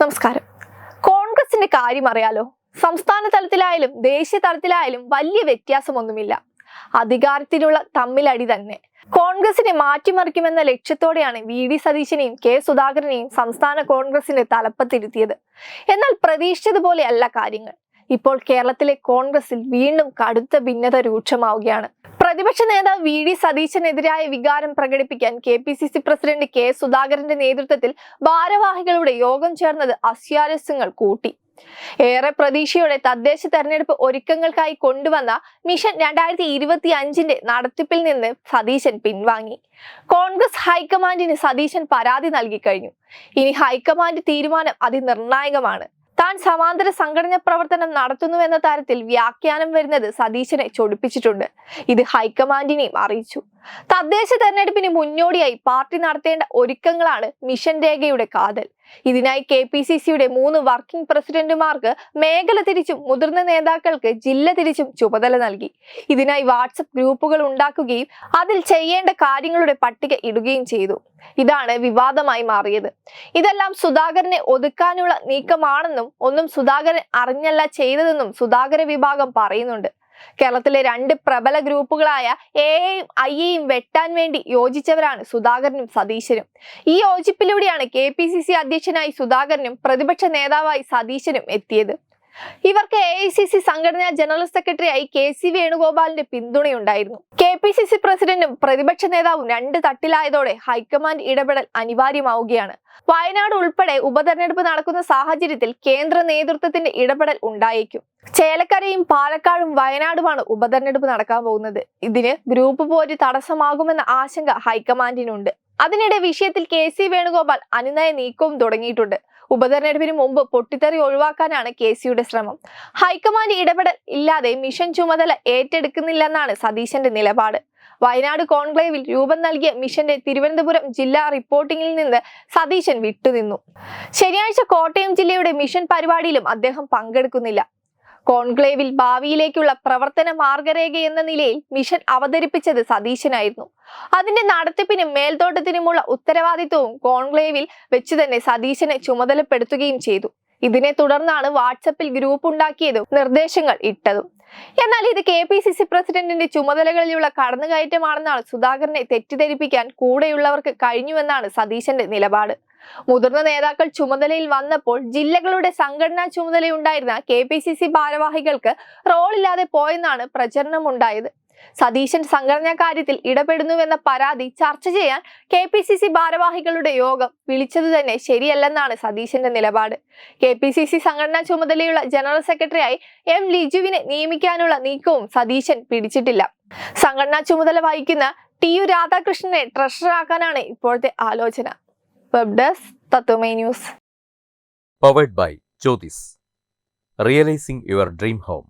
നമസ്കാരം. കോൺഗ്രസിന്റെ കാര്യം അറിയാലോ? സംസ്ഥാന തലത്തിലായാലും ദേശീയ തലത്തിലായാലും വലിയ വ്യത്യാസമൊന്നുമില്ല. അധികാരത്തിലുള്ള തമ്മിലടി തന്നെ. കോൺഗ്രസിനെ മാറ്റിമറിക്കുമെന്ന ലക്ഷ്യത്തോടെയാണ് വി ഡി സതീശനെയും കെ സുധാകരനെയും സംസ്ഥാന കോൺഗ്രസിന്റെ തലപ്പത്തിരുത്തിയത്. എന്നാൽ പ്രതീക്ഷിച്ചതുപോലെയല്ല കാര്യങ്ങൾ. ഇപ്പോൾ കേരളത്തിലെ കോൺഗ്രസിൽ വീണ്ടും കടുത്ത ഭിന്നത രൂക്ഷമാവുകയാണ്. പ്രതിപക്ഷ നേതാവ് വി ഡി സതീശനെതിരായ വികാരം പ്രകടിപ്പിക്കാൻ K P C C president K സുധാകരന്റെ നേതൃത്വത്തിൽ ഭാരവാഹികളുടെ യോഗം ചേർന്നത് അസ്വാരസ്യങ്ങൾ കൂട്ടി. ഏറെ പ്രതീക്ഷയോടെ തദ്ദേശ തെരഞ്ഞെടുപ്പ് ഒരുക്കങ്ങൾക്കായി കൊണ്ടുവന്ന മിഷൻ രണ്ടായിരത്തി ഇരുപത്തി അഞ്ചിന്റെ നടത്തിപ്പിൽ നിന്ന് സതീശൻ പിൻവാങ്ങി. കോൺഗ്രസ് ഹൈക്കമാൻഡിന് സതീശൻ പരാതി നൽകി കഴിഞ്ഞു. ഇനി ഹൈക്കമാൻഡ് തീരുമാനം അതിനിർണായകമാണ്. താൻ സമാന്തര സംഘടന പ്രവർത്തനം നടത്തുന്നുവെന്ന തരത്തിൽ വ്യാഖ്യാനം വരുന്നത് സതീശനെ ചൊടിപ്പിച്ചിട്ടുണ്ട്. ഇത് ഹൈക്കമാൻഡിനെയും അറിയിച്ചു. തദ്ദേശ തെരഞ്ഞെടുപ്പിന് മുന്നോടിയായി പാർട്ടി നടത്തേണ്ട ഒരുക്കങ്ങളാണ് മിഷൻ രേഖയുടെ കാതൽ. ഇതിനായി കെ പി സി സിയുടെ മൂന്ന് വർക്കിംഗ് പ്രസിഡന്റുമാർക്ക് മേഖല തിരിച്ചും മുതിർന്ന നേതാക്കൾക്ക് ജില്ല തിരിച്ചും ചുമതല നൽകി. ഇതിനായി വാട്സപ്പ് ഗ്രൂപ്പുകൾ ഉണ്ടാക്കുകയും അതിൽ ചെയ്യേണ്ട കാര്യങ്ങളുടെ പട്ടിക ഇടുകയും ചെയ്തു. ഇതാണ് വിവാദമായി മാറിയത്. ഇതെല്ലാം സുധാകരനെ ഒതുക്കാനുള്ള നീക്കമാണെന്നും ഒന്നും സുധാകരൻ അറിഞ്ഞല്ല ചെയ്തതെന്നും സുധാകര വിഭാഗം പറയുന്നുണ്ട്. കേരളത്തിലെ രണ്ട് പ്രബല ഗ്രൂപ്പുകളായ എയും ഐയെയും വെട്ടാൻ വേണ്ടി യോജിച്ചവരാണ് സുധാകരനും സതീശനും. ഈ യോജിപ്പിലൂടെയാണ് കെ പി സി സി അധ്യക്ഷനായി സുധാകരനും പ്രതിപക്ഷ നേതാവായി സതീശനും എത്തിയത്. ഇവർക്ക് എ ഐ സി സി സംഘടനാ ജനറൽ സെക്രട്ടറിയായി കെ സി വേണുഗോപാലിന്റെ പിന്തുണയുണ്ടായിരുന്നു. കെ പി സി സി പ്രസിഡന്റും പ്രതിപക്ഷ നേതാവും രണ്ട് തട്ടിലായതോടെ ഹൈക്കമാൻഡ് ഇടപെടൽ അനിവാര്യമാവുകയാണ്. വയനാട് ഉൾപ്പെടെ ഉപതെരഞ്ഞെടുപ്പ് നടക്കുന്ന സാഹചര്യത്തിൽ കേന്ദ്ര നേതൃത്വത്തിന്റെ ഇടപെടൽ ഉണ്ടായേക്കും. ചേലക്കരയും പാലക്കാടും വയനാടുമാണ് ഉപതെരഞ്ഞെടുപ്പ് നടക്കാൻ പോകുന്നത്. ഇതിന് ഗ്രൂപ്പ് പോര് തടസ്സമാകുമെന്ന ആശങ്ക ഹൈക്കമാൻഡിനുണ്ട്. അതിനിടെ വിഷയത്തിൽ കെ സി വേണുഗോപാൽ അനുനയ നീക്കവും തുടങ്ങിയിട്ടുണ്ട്. ഉപതെരഞ്ഞെടുപ്പിന് മുമ്പ് പൊട്ടിത്തെറി ഒഴിവാക്കാനാണ് കെ സിയുടെ ശ്രമം. ഹൈക്കമാൻഡ് ഇടപെടൽ ഇല്ലാതെ മിഷൻ ചുമതല ഏറ്റെടുക്കുന്നില്ലെന്നാണ് സതീശന്റെ നിലപാട്. വയനാട് കോൺക്ലേവിൽ രൂപം നൽകിയ മിഷന്റെ തിരുവനന്തപുരം ജില്ലാ റിപ്പോർട്ടിംഗിൽ നിന്ന് സതീശൻ വിട്ടുനിന്നു. ശനിയാഴ്ച കോട്ടയം ജില്ലയുടെ മിഷൻ പരിപാടിയിലും അദ്ദേഹം പങ്കെടുക്കുന്നില്ല. കോൺക്ലേവിൽ ഭാവിയിലേക്കുള്ള പ്രവർത്തന മാർഗരേഖ എന്ന നിലയിൽ മിഷൻ അവതരിപ്പിച്ചത് സതീശനായിരുന്നു. അതിന്റെ നടത്തിപ്പിനും മേൽത്തോട്ടത്തിനുമുള്ള ഉത്തരവാദിത്വവും കോൺക്ലേവിൽ വെച്ച് തന്നെ സതീശനെ ചുമതലപ്പെടുത്തുകയും ചെയ്തു. ഇതിനെ തുടർന്നാണ് വാട്സപ്പിൽ ഗ്രൂപ്പ് ഉണ്ടാക്കിയതും നിർദ്ദേശങ്ങൾ ഇട്ടതും. എന്നാൽ ഇത് കെ പി സി സി പ്രസിഡന്റിന്റെ ചുമതലകളിലുള്ള കടന്നുകയറ്റമാണെന്നാണ് സുധാകരനെ തെറ്റിദ്ധരിപ്പിക്കാൻ കൂടെയുള്ളവർക്ക് കഴിഞ്ഞുവെന്നാണ് സതീശന്റെ നിലപാട്. മുതിർന്ന നേതാക്കൾ ചുമതലയിൽ വന്നപ്പോൾ ജില്ലകളുടെ സംഘടനാ ചുമതലയുണ്ടായിരുന്ന കെ പി സി സി ഭാരവാഹികൾക്ക് റോളില്ലാതെ പോയെന്നാണ് പ്രചരണമുണ്ടായത്. സതീശൻ സംഘടനാ കാര്യത്തിൽ ഇടപെടുന്നുവെന്ന പരാതി ചർച്ച ചെയ്യാൻ കെ പി സി സി ഭാരവാഹികളുടെ യോഗം വിളിച്ചത് തന്നെ ശരിയല്ലെന്നാണ് സതീശന്റെ നിലപാട് കെ പി സി സി സംഘടനാ ചുമതലയുള്ള ജനറൽ സെക്രട്ടറിയായി എം ലിജുവിനെ നിയമിക്കാനുള്ള നീക്കവും സതീശൻ പിടിച്ചിട്ടില്ല സംഘടനാ ചുമതല വഹിക്കുന്ന ടി യു രാധാകൃഷ്ണനെ ട്രഷറാക്കാനാണ് ഇപ്പോഴത്തെ ആലോചന web desk തത്വമേ news bye. Realizing your dream home.